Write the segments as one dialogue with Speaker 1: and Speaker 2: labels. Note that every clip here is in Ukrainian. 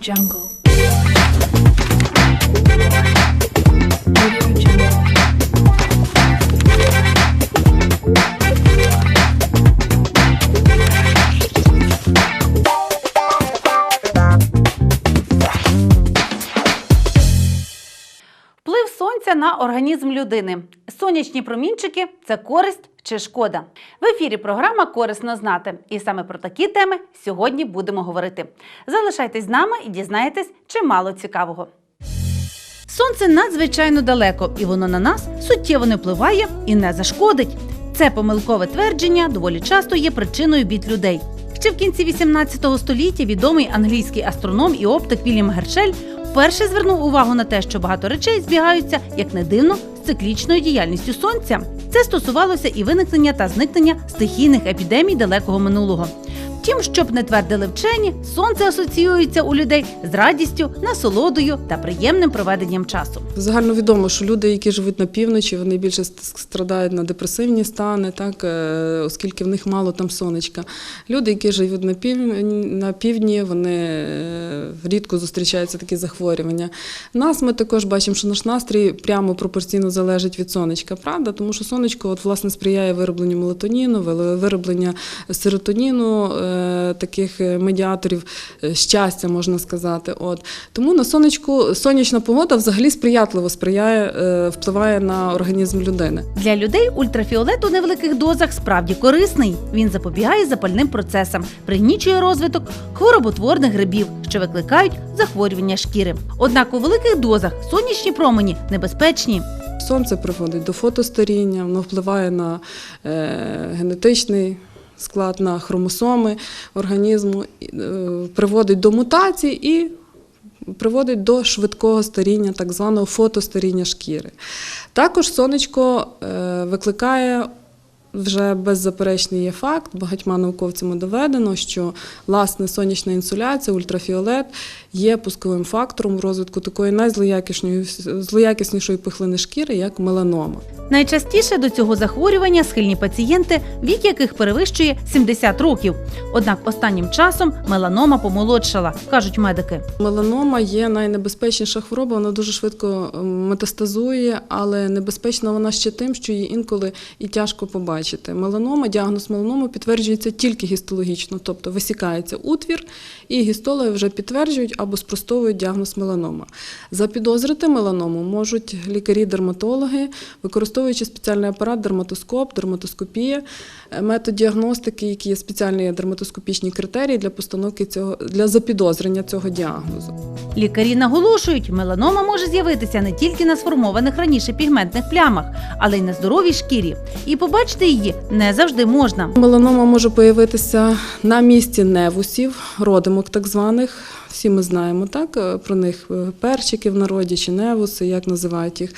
Speaker 1: Jungle.
Speaker 2: Організм людини. Сонячні промінчики це користь чи шкода. В ефірі програма Корисно знати. І саме про такі теми сьогодні будемо говорити. Залишайтесь з нами і дізнаєтесь чимало цікавого. Сонце надзвичайно далеко, і воно на нас суттєво не впливає і не зашкодить. Це помилкове твердження доволі часто є причиною бід людей. Ще в кінці 18 століття відомий англійський астроном і оптик Вільям Гершель вперше звернув увагу на те, що багато речей збігаються, як не дивно, з циклічною діяльністю сонця. Це стосувалося і виникнення та зникнення стихійних епідемій далекого минулого. Втім, щоб не твердили вчені, сонце асоціюється у людей з радістю, насолодою та приємним проведенням часу.
Speaker 3: Загальновідомо, що люди, які живуть на півночі, вони більше страдають на депресивні стани, так, е, оскільки в них мало там сонечка. Люди, які живуть на півдні, на півдні вони е, рідко зустрічаються такі захворювання. Нас ми також бачимо, що наш настрій прямо пропорційно залежить від сонечка, правда? Тому що сонечко от, власне, сприяє виробленню мелатоніну, виробленню серотоніну, е, таких е, медіаторів е, щастя, можна сказати. От. Тому на сонечку сонячна погода взагалі сприятливо сприяє, е, впливає на організм людини.
Speaker 2: Для людей ультрафіолет у невеликих дозах справді корисний. Він запобігає запальним процесам, пригнічує розвиток хвороботворних грибів, що викликають захворювання шкіри. Однак у великих дозах сонячні промені небезпечні.
Speaker 3: Сонце приводить до фотостаріння, воно впливає на е, генетичний склад, на хромосоми організму, е, приводить до мутацій і приводить до швидкого старіння, так званого фотостаріння шкіри. Також сонечко е, викликає. Вже беззаперечний є факт, багатьма науковцями доведено, що власне сонячна інсуляція, ультрафіолет є пусковим фактором розвитку такої найзлоякіснішої злоякіснішої пухлини шкіри, як меланома.
Speaker 2: Найчастіше до цього захворювання схильні пацієнти, вік яких перевищує 70 років. Однак останнім часом меланома помолодшала, кажуть медики.
Speaker 3: Меланома є найнебезпечніша хвороба, вона дуже швидко ем, метастазує, але небезпечна вона ще тим, що її інколи і тяжко побачити. Меланома, діагноз меланоми підтверджується тільки гістологічно, тобто висікається утвір, і гістологи вже підтверджують або спростовують діагноз меланома. Запідозрити меланому можуть лікарі-дерматологи, використовуючи спеціальний апарат, дерматоскоп, дерматоскопія, е, метод діагностики, які є спеціальні дерматоскопічні критерії для постановки цього для запідозрення цього діагнозу.
Speaker 2: Лікарі наголошують, меланома може з'явитися не тільки на сформованих раніше пігментних плямах, але й на здоровій шкірі. І побачити її не завжди можна.
Speaker 3: Меланома може появитися на місці невусів, родимок так званих. Всі ми знаємо так е, про них е, перчики в народі чи невуси, як називають їх.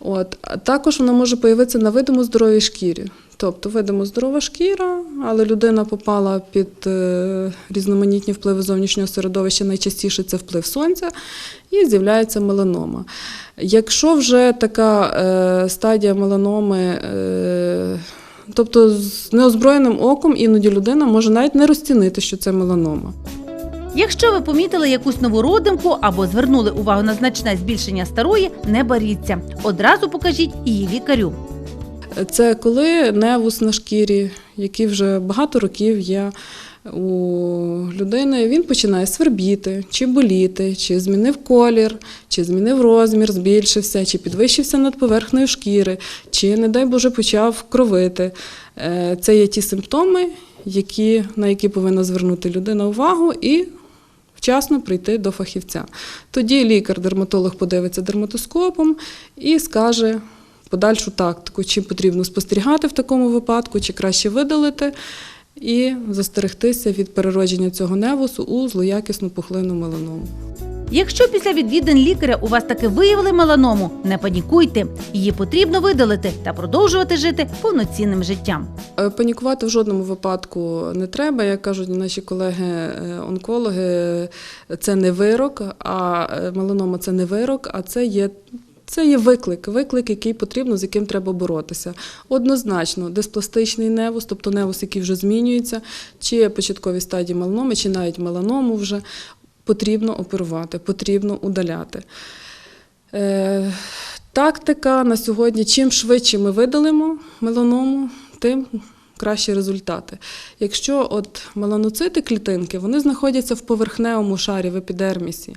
Speaker 3: От також вона може появитися на видимо здоровій шкірі. Тобто видимо здорова шкіра, але людина попала під е, різноманітні впливи зовнішнього середовища, найчастіше це вплив сонця, і з'являється меланома. Якщо вже така е, стадія меланоми, е, тобто з неозброєним оком іноді людина може навіть не розцінити, що це меланома.
Speaker 2: Якщо ви помітили якусь нову родимку або звернули увагу на значне збільшення старої, не боріться. Одразу покажіть її лікарю.
Speaker 3: Це коли невус на шкірі, який вже багато років є у людини, він починає свербіти, чи боліти, чи змінив колір, чи змінив розмір, збільшився, чи підвищився над поверхнею шкіри, чи, не дай Боже, почав кровити. Е, Це є ті симптоми, які, на які повинна звернути людина увагу і вчасно прийти до фахівця. Тоді лікар-дерматолог подивиться дерматоскопом і скаже подальшу тактику, чи потрібно спостерігати в такому випадку, чи краще видалити і застерегтися від переродження цього невусу у злоякісну пухлину меланому.
Speaker 2: Якщо після відвідин лікаря у вас таки виявили меланому, не панікуйте. Її потрібно видалити та продовжувати жити повноцінним життям.
Speaker 3: Е, Панікувати в жодному випадку не треба. Як кажуть наші колеги-онкологи, це не вирок, а е, меланома це не вирок, а це є. Це є виклик, виклик, який потрібно, з яким треба боротися. Однозначно, диспластичний невус, тобто невус, який вже змінюється, чи початкові стадії меланоми, чи навіть меланому вже потрібно оперувати, потрібно удаляти. Е, Тактика на сьогодні: чим швидше ми видалимо меланому, тим кращі результати. Якщо от меланоцити клітинки, вони знаходяться в поверхневому шарі в епідермісі.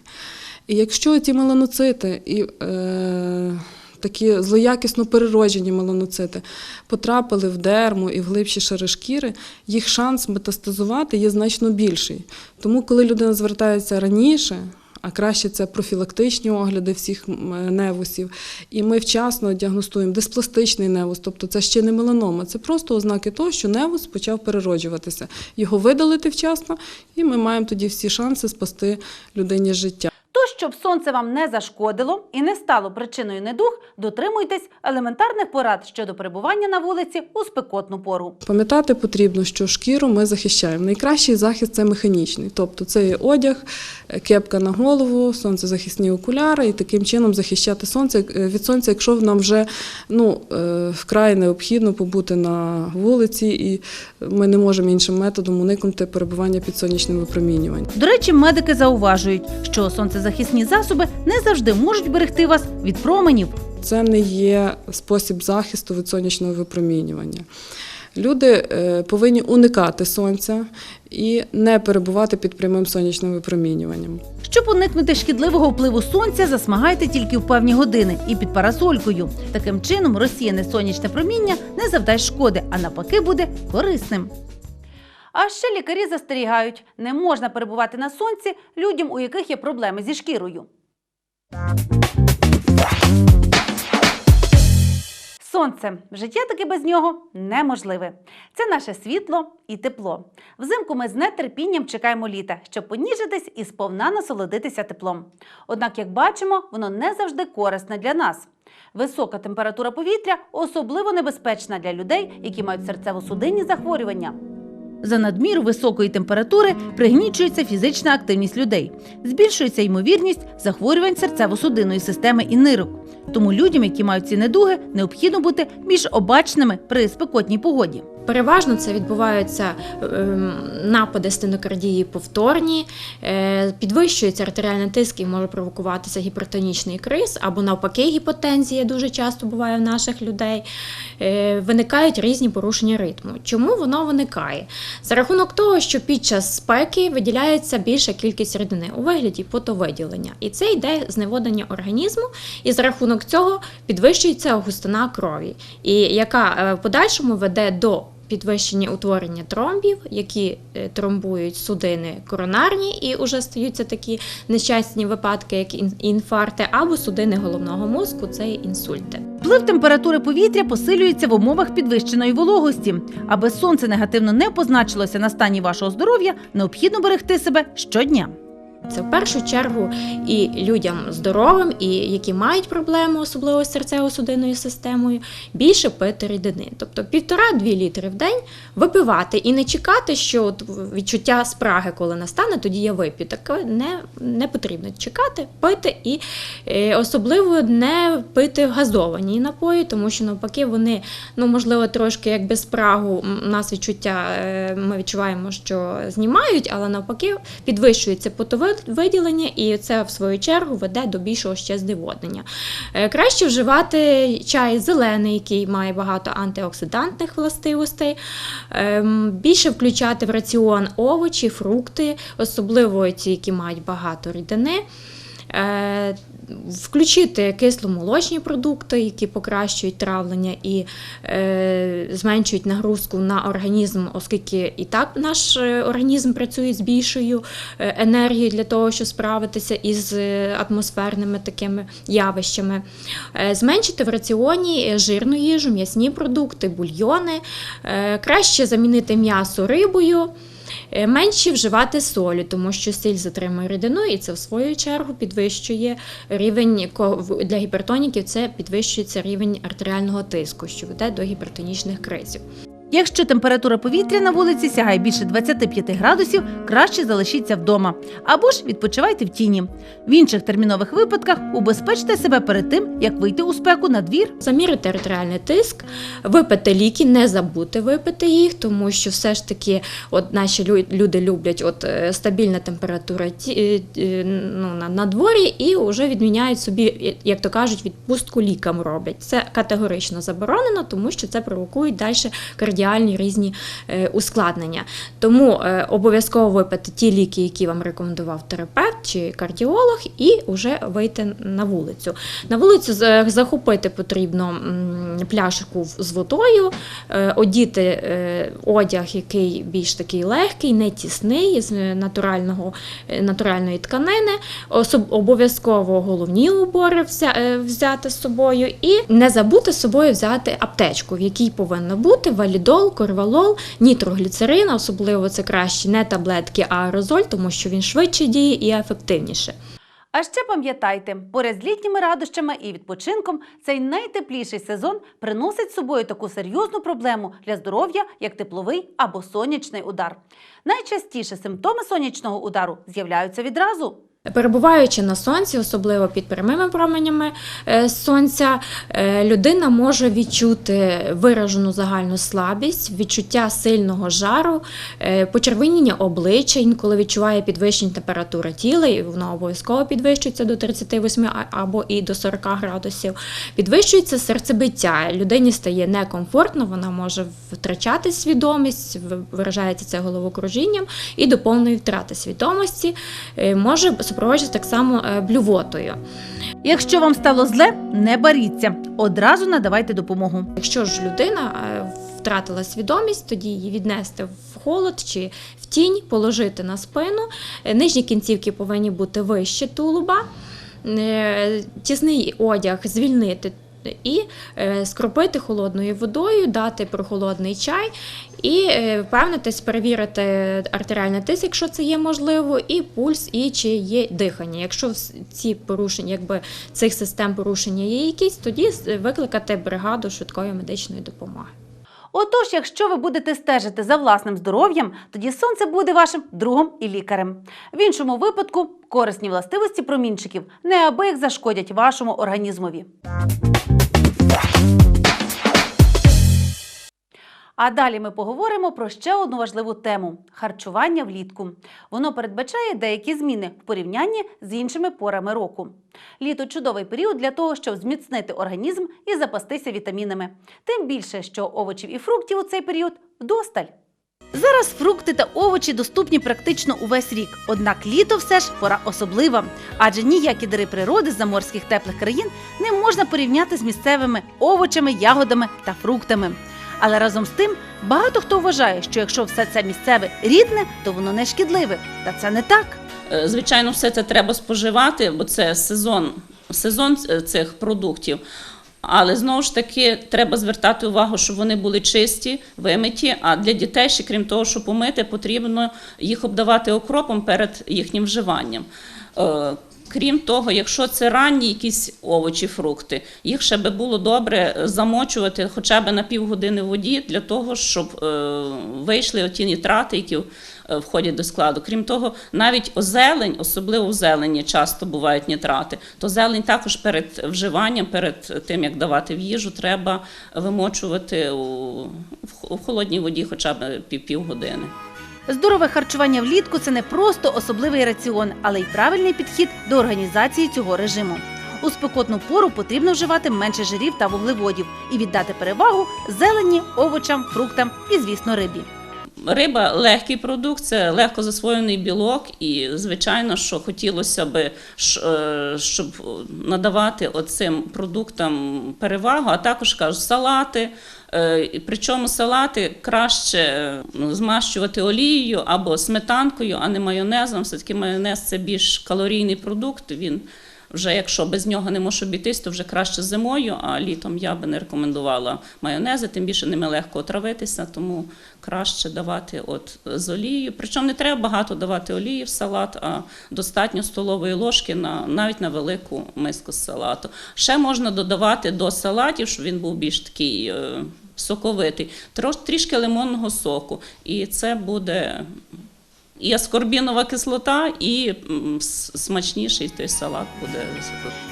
Speaker 3: І якщо ці меланоцити і е, такі злоякісно перероджені меланоцити потрапили в дерму і в глибші шари шкіри, їх шанс метастазувати є значно більший. Тому, коли людина звертається раніше, а краще це профілактичні огляди всіх невусів. І ми вчасно діагностуємо диспластичний невус, тобто це ще не меланома, це просто ознаки того, що невус почав перероджуватися. Його видалити вчасно, і ми маємо тоді всі шанси спасти людині життя.
Speaker 2: Тож, щоб сонце вам не зашкодило і не стало причиною недуг, дотримуйтесь елементарних порад щодо перебування на вулиці у спекотну пору.
Speaker 3: Пам'ятати потрібно, що шкіру ми захищаємо. Найкращий захист це механічний, тобто це є одяг, кепка на голову, сонцезахисні окуляри, і таким чином захищати сонце е, від сонця, якщо нам вже ну, е, вкрай необхідно побути на вулиці, і ми не можемо іншим методом уникнути перебування під сонячним випромінюванням.
Speaker 2: До речі, медики зауважують, що сонцезахисні засоби не завжди можуть берегти вас від променів.
Speaker 3: Це не є спосіб захисту від сонячного випромінювання. Люди е, повинні уникати сонця і не перебувати під прямим сонячним випромінюванням.
Speaker 2: Щоб уникнути шкідливого впливу сонця, засмагайте тільки в певні години і під парасолькою. Таким чином, розсіяне сонячне проміння не завдасть шкоди, а навпаки буде корисним. А ще лікарі застерігають, не можна перебувати на сонці людям, у яких є проблеми зі шкірою. Сонце. Життя таки без нього неможливе. Це наше світло і тепло. Взимку ми з нетерпінням чекаємо літа, щоб поніжитись і сповна насолодитися теплом. Однак, як бачимо, воно не завжди корисне для нас. Висока температура повітря особливо небезпечна для людей, які мають серцево-судинні захворювання. За надмір високої температури пригнічується фізична активність людей, збільшується ймовірність захворювань серцево-судинної системи і нирок. Тому людям, які мають ці недуги, необхідно бути більш обачними при спекотній погоді.
Speaker 1: Переважно це відбуваються ем, напади стенокардії повторні, е, підвищується артеріальний тиск і може провокуватися гіпертонічний криз, або навпаки, гіпотензія дуже часто буває в наших людей. Е, Виникають різні порушення ритму. Чому воно виникає? За рахунок того, що під час спеки виділяється більша кількість рідини у вигляді потовиділення. І це йде зневоднення організму, і за рахунок цього підвищується густина крові, і яка е, в подальшому веде до підвищення утворення тромбів, які е, тромбують судини коронарні, і вже стаються такі нещасні випадки, як ін- інфаркти, або судини головного мозку це інсульти.
Speaker 2: Вплив температури повітря посилюється в умовах підвищеної вологості. Аби сонце негативно не позначилося на стані вашого здоров'я, необхідно берегти себе щодня.
Speaker 1: Це в першу чергу і людям здоровим, і які мають проблеми, особливо з серцево-судинною системою, більше пити рідини. Тобто півтора-дві літри в день випивати і не чекати, що от відчуття спраги, коли настане, тоді я вип'ю. Таке не, не потрібно чекати, пити і е, особливо не пити газовані напої, тому що навпаки вони, ну можливо, трошки як без спрагу нас відчуття, е, ми відчуваємо, що знімають, але навпаки підвищується потовиділення, і це в свою чергу веде до більшого ще зневоднення. Е, Краще вживати чай зелений, який має багато антиоксидантних властивостей, Ем, більше включати в раціон овочі, фрукти, особливо ті, які мають багато рідини. Включити кисломолочні продукти, які покращують травлення і е, зменшують нагрузку на організм, оскільки і так наш е, організм працює з більшою е, енергією для того, щоб справитися із е, атмосферними такими явищами. Е, зменшити в раціоні жирну їжу, м'ясні продукти, бульйони. Е, краще замінити м'ясо рибою. Е, Менше вживати солі, тому що сіль затримує рідину, і це в свою чергу підвищує рівень для гіпертоніків. Це підвищується рівень артеріального тиску, що веде до гіпертонічних кризів.
Speaker 2: Якщо температура повітря на вулиці сягає більше 25 градусів, краще залишіться вдома або ж відпочивайте в тіні. В інших термінових випадках убезпечте себе перед тим, як вийти у спеку на двір.
Speaker 1: Замірити артеріальний тиск, випити ліки, не забути випити їх, тому що все ж таки от наші люди люблять от, е, стабільна температура е, е, ну, на, дворі і вже відміняють собі, як то кажуть, відпустку лікам роблять. Це категорично заборонено, тому що це провокують далі кардіальні різні е, ускладнення. Тому е, обов'язково випити ті ліки, які вам рекомендував терапевт чи кардіолог, і вже вийти на вулицю. На вулицю захопити потрібно пляшку з водою, е, одіти е, одяг, який більш такий легкий, не тісний, з е, натурального, е, натуральної тканини, обов'язково головні убори е, взяти з собою, і не забути з собою взяти аптечку, в якій повинно бути валідол, корвалол, нітрогліцерин, особливо це краще не таблетки, а аерозоль, тому що він швидше діє і ефективніше.
Speaker 2: А ще пам'ятайте, поряд з літніми радощами і відпочинком цей найтепліший сезон приносить з собою таку серйозну проблему для здоров'я, як тепловий або сонячний удар. Найчастіше симптоми сонячного удару з'являються відразу.
Speaker 1: Перебуваючи на сонці, особливо під прямими променями е, сонця, е, людина може відчути виражену загальну слабість, відчуття сильного жару, е, почервоніння обличчя, інколи відчуває підвищення температури тіла, і воно обов'язково підвищується до 38 або і до 40 градусів. Підвищується серцебиття, людині стає некомфортно, вона може втрачати свідомість, виражається це головокружінням і до повної втрати свідомості може супроводжуватися так само е, блювотою.
Speaker 2: Якщо вам стало зле, не боріться. Одразу надавайте допомогу.
Speaker 1: Якщо ж людина е, втратила свідомість, тоді її віднести в холод чи в тінь, положити на спину. Е, Нижні кінцівки повинні бути вище тулуба, тісний одяг звільнити. І е, скропити холодною водою, дати прохолодний чай і е, впевнитись, перевірити артеріальний тиск, якщо це є можливо, і пульс, і чи є дихання. Якщо ці порушення, якби цих систем порушення є якісь, тоді викликати бригаду швидкої медичної допомоги.
Speaker 2: Отож, якщо ви будете стежити за власним здоров'ям, тоді сонце буде вашим другом і лікарем. В іншому випадку корисні властивості промінчиків неабияк зашкодять вашому організмові. А далі ми поговоримо про ще одну важливу тему харчування влітку. Воно передбачає деякі зміни в порівнянні з іншими порами року. Літо чудовий період для того, щоб зміцнити організм і запастися вітамінами. Тим більше, що овочів і фруктів у цей період вдосталь. Зараз фрукти та овочі доступні практично увесь рік. Однак літо все ж пора особлива, адже ніякі дари природи з заморських теплих країн не можна порівняти з місцевими овочами, ягодами та фруктами. Але разом з тим багато хто вважає, що якщо все це місцеве рідне, то воно не шкідливе. Та це не так.
Speaker 4: Е, Звичайно, все це треба споживати, бо це сезон, сезон цих продуктів. Але знову ж таки треба звертати увагу, щоб вони були чисті, вимиті. А для дітей, ще крім того, що помити, потрібно їх обдавати окропом перед їхнім вживанням. Е, Крім того, якщо це ранні якісь овочі, фрукти, їх ще би було добре замочувати хоча б на півгодини воді для того, щоб е, вийшли оті нітрати, які е, входять до складу. Крім того, навіть зелень, особливо в зелені, часто бувають нітрати, то зелень також перед вживанням, перед тим як давати в їжу, треба вимочувати в в холодній воді хоча б пів, півгодини.
Speaker 2: Здорове харчування влітку це не просто особливий раціон, але й правильний підхід до організації цього режиму. У спекотну пору потрібно вживати менше жирів та вуглеводів і віддати перевагу зелені, овочам, фруктам і, звісно, рибі.
Speaker 4: Риба легкий продукт, це легко засвоєний білок, і звичайно, що хотілося би, е, щоб надавати оцим продуктам перевагу, а також кажуть, салати. Е, Причому салати краще е, змащувати олією або сметанкою, а не майонезом. Все-таки майонез це більш калорійний продукт. Він вже якщо без нього не може обійтись, то вже краще зимою, а літом я би не рекомендувала майонези, тим більше ними легко отравитися, тому краще давати от з олією. Причому не треба багато давати олії в салат, а достатньо столової ложки на навіть на велику миску з салату. Ще можна додавати до салатів, щоб він був більш такий. Соковитий, трішки лимонного соку. І це буде і аскорбінова кислота, і смачніший той салат буде.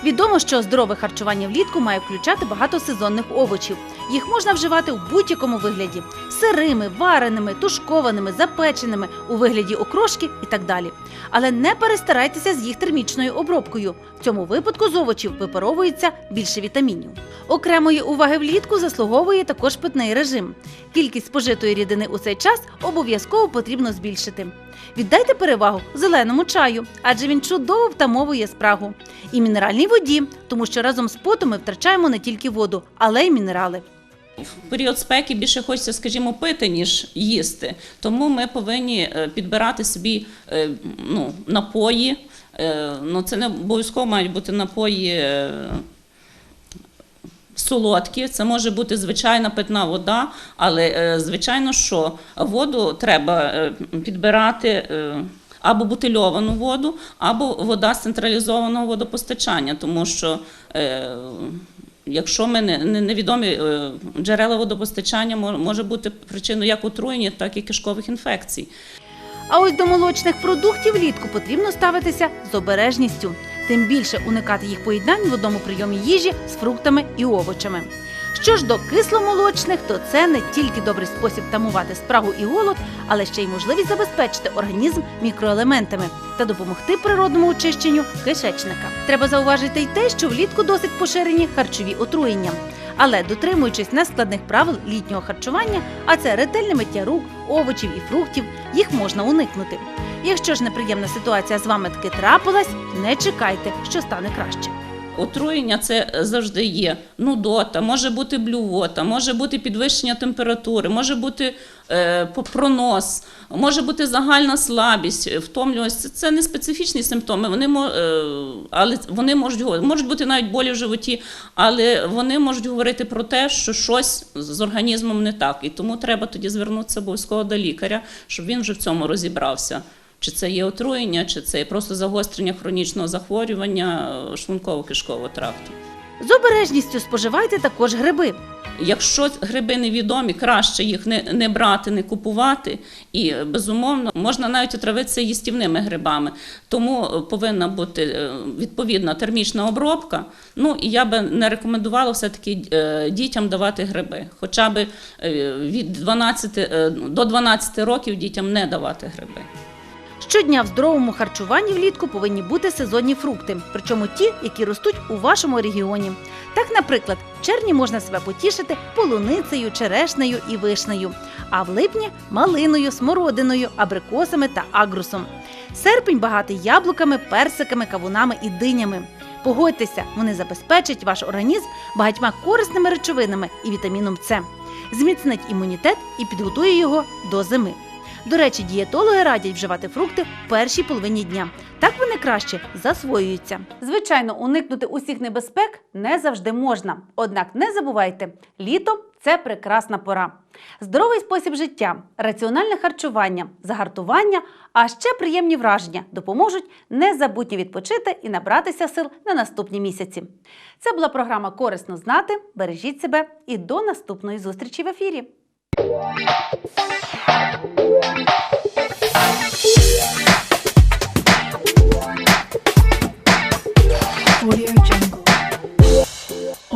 Speaker 2: Відомо, що здорове харчування влітку має включати багато сезонних овочів. Їх можна вживати у будь-якому вигляді: сирими, вареними, тушкованими, запеченими, у вигляді окрошки і так далі. Але не перестарайтеся з їх термічною обробкою. В цьому випадку з овочів випаровується більше вітамінів. Окремої уваги влітку заслуговує також питний режим. Кількість спожитої рідини у цей час обов'язково потрібно збільшити. Віддайте перевагу зеленому чаю, адже він чудово втамовує спрагу, і мінеральній воді, тому що разом з потом ми втрачаємо не тільки воду, але й мінерали.
Speaker 4: В період спеки більше хочеться, скажімо, пити, ніж їсти. Тому ми повинні е, підбирати собі е, ну, напої. Е, Ну, це не обов'язково мають бути напої. Солодкі, це може бути звичайна питна вода, але е, звичайно, що воду треба е, підбирати е, або бутильовану воду, або вода з централізованого водопостачання, тому що е, якщо ми не, не- невідомі е, джерела водопостачання, може бути причиною як отруєння, так і кишкових інфекцій.
Speaker 2: А ось до молочних продуктів влітку потрібно ставитися з обережністю, тим більше уникати їх поєднань в одному прийомі їжі з фруктами і овочами. Що ж до кисломолочних, то це не тільки добрий спосіб тамувати спрагу і голод, але ще й можливість забезпечити організм мікроелементами та допомогти природному очищенню кишечника. Треба зауважити й те, що влітку досить поширені харчові отруєння. Але дотримуючись нескладних правил літнього харчування, а це ретельне миття рук, овочів і фруктів, їх можна уникнути. Якщо ж неприємна ситуація з вами таки трапилась, не чекайте, що стане краще.
Speaker 4: Отруєння це завжди є. Нудота, може бути блювота, може бути підвищення температури, може бути е, пронос, може бути загальна слабість, втомлюваність. Це, не специфічні симптоми. Вони е, але вони можуть можуть бути навіть болі в животі, але вони можуть говорити про те, що щось з організмом не так. І тому треба тоді звернутися обов'язково до лікаря, щоб він вже в цьому розібрався. Чи це є отруєння, чи це є просто загострення хронічного захворювання е, шлунково-кишкового тракту.
Speaker 2: З обережністю споживайте також гриби.
Speaker 4: Якщо гриби невідомі, краще їх не, не брати, не купувати. І е, безумовно можна навіть отравитися їстівними грибами. Тому е, повинна бути відповідна термічна обробка. Ну і я би не рекомендувала все-таки е, дітям давати гриби. Хоча б від 12 е, до 12 років дітям не давати гриби.
Speaker 2: Щодня в здоровому харчуванні влітку повинні бути сезонні фрукти, причому ті, які ростуть у вашому регіоні. Так, наприклад, в червні можна себе потішити полуницею, черешнею і вишнею, а в липні малиною, смородиною, абрикосами та агрусом. Серпень багатий яблуками, персиками, кавунами і динями. Погодьтеся, вони забезпечать ваш організм багатьма корисними речовинами і вітаміном С, зміцнить імунітет і підготує його до зими. До речі, дієтологи радять вживати фрукти в першій половині дня. Так вони краще засвоюються. Звичайно, уникнути усіх небезпек не завжди можна. Однак не забувайте, літо це прекрасна пора. Здоровий спосіб життя, раціональне харчування, загартування, а ще приємні враження допоможуть незабутньо відпочити і набратися сил на наступні місяці. Це була програма Корисно знати. Бережіть себе і до наступної зустрічі в ефірі.